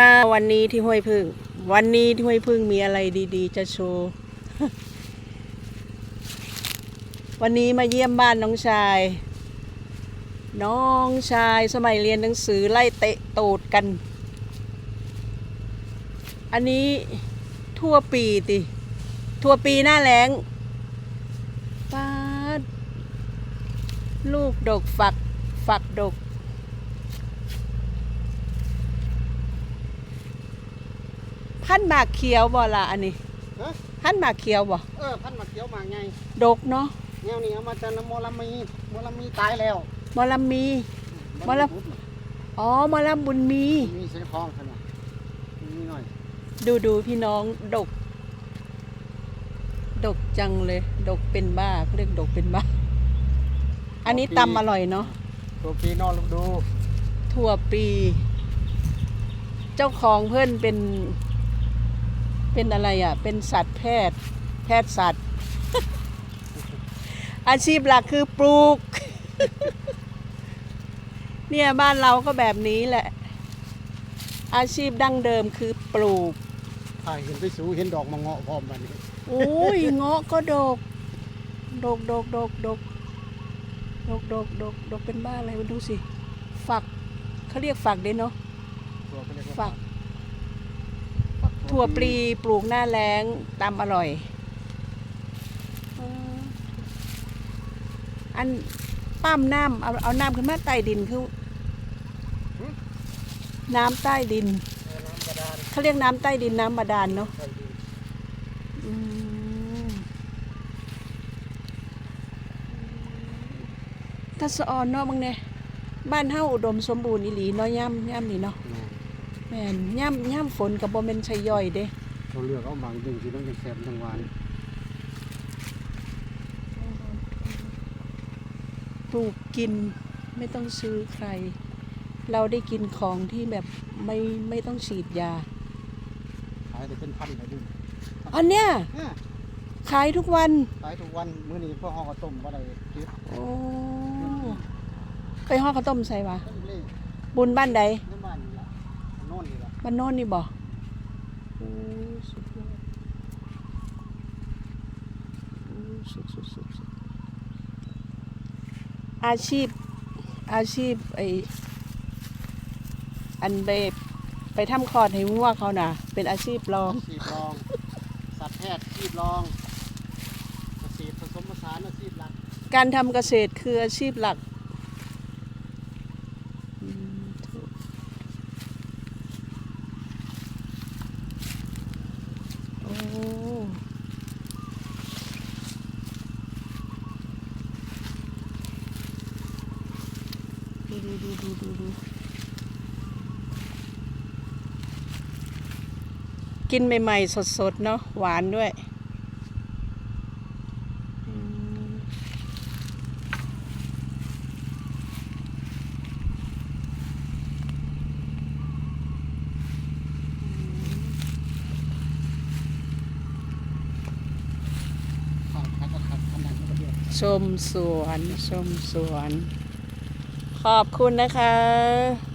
อ่าวันนี้ที่ห้วยพึ่ง วันนี้ที่ห้วยพึ่งมีอะไรดีๆ จะโชว์ วันนี้มาเยี่ยมบ้านน้องชาย น้องชายสมัยเรียนหนังสือไล่เตะตูดกัน อันนี้ทั่วปีติ ทั่วปีหน้าแล้งป้าลูกดกฝักฝักดก พันธุ์หมากเขียวบ่ล่ะอันนี้ฮะพันธุ์หมากเขียวบ่เออพันธุ์มะเขียวหมากไงดกเนาะแนวนี้เอามาจากน้ำโมลามีโมลามีตายแล้วมอลำมีมะละอ๋อมอลำบุญมี มีเส้นทองขนาดมีหน่อยดูดูพี่น้องดก ดกจังเลย ดกเป็นบ้าเขาเรียกดกเป็นบ้า อันนี้ตำอร่อยเนาะตัวปีนอนลูกดูทั่วปี เจ้าของเพื่อนเป็น เป็นอะไรอะ เป็นสัตวแพทย์ แพทย์สัตว์ อาชีพหลักคือปลูก เนี่ยบ้านเราก็แบบนี้แหละ อาชีพดั้งเดิมคือปลูกถ่ายเห็นไปสูเห็นดอกมะเงาะพร้อมกันนี่โอ้ยเงาะก็ดก ดกดกดกดกดกดกดกดกเป็นบ้าอะไรมาดูสิ ฝักเขาเรียกฝักเด้เนาะ ตัวก็เรียกว่าฝักฝัก ถั่วปลีปลูกหน้าแล้งตำอร่อย อันปั้มน้ำเอาเอาน้ำขึ้นมาใต้ดินคือน้ำใต้ดิน เขาเรียกน้ำใต้ดินน้ำบาดาลเนาะใส่ดินอืมถ้าสะอนเนาะมึงเนี่ยบ้านเฮาอุดมสมบูรณ์อีหลีเนาะย่ำย่ำนี่เนาะ แม่นย่ำย่ำฝนกับบ่แม่นชัยย่อยเด้เราเลือกเอาบางดึงที่ต้องเป็นแซ่บทั้งวันปลูกกินไม่ต้องซื้อใคร เราได้กินของที่แบบไม่ไม่ต้องฉีดยา ขายได้เป็นพันเลยดิอันเนี้ยเนี่ยขายทุกวัน ขายทุกวันมื้อนี้พวกห่อข้าวต้มบ่ได้คิดโอ้ ไปห่อข้าวต้มใส่วะต้นเล่บุญบ้านใดในบ้านนี่ล่ะโน่นนี่ล่ะ บ้านโน่นนี่บ่โอ้สุดยอดโอ้สุดสุดสุดสุดอาชีพ อาชีพไออันไปไปทำคอร์ดให้งัวเขาน่ะ เป็นอาชีพรองอาชีพรอง สัตวแพทย์อาชีพรองเกษตรผสมผสานอาชีพหลัก การทำเกษตรคืออาชีพหลักอืมถูกโอ้ ดูดูดูดูดูดูกินใหม่ ๆ สด ๆ เนาะหวานด้วยอืม ข้าวคัดก็คัดขนาดนี้ก็เดียว ชมสวน ชมสวน ขอบคุณนะคะ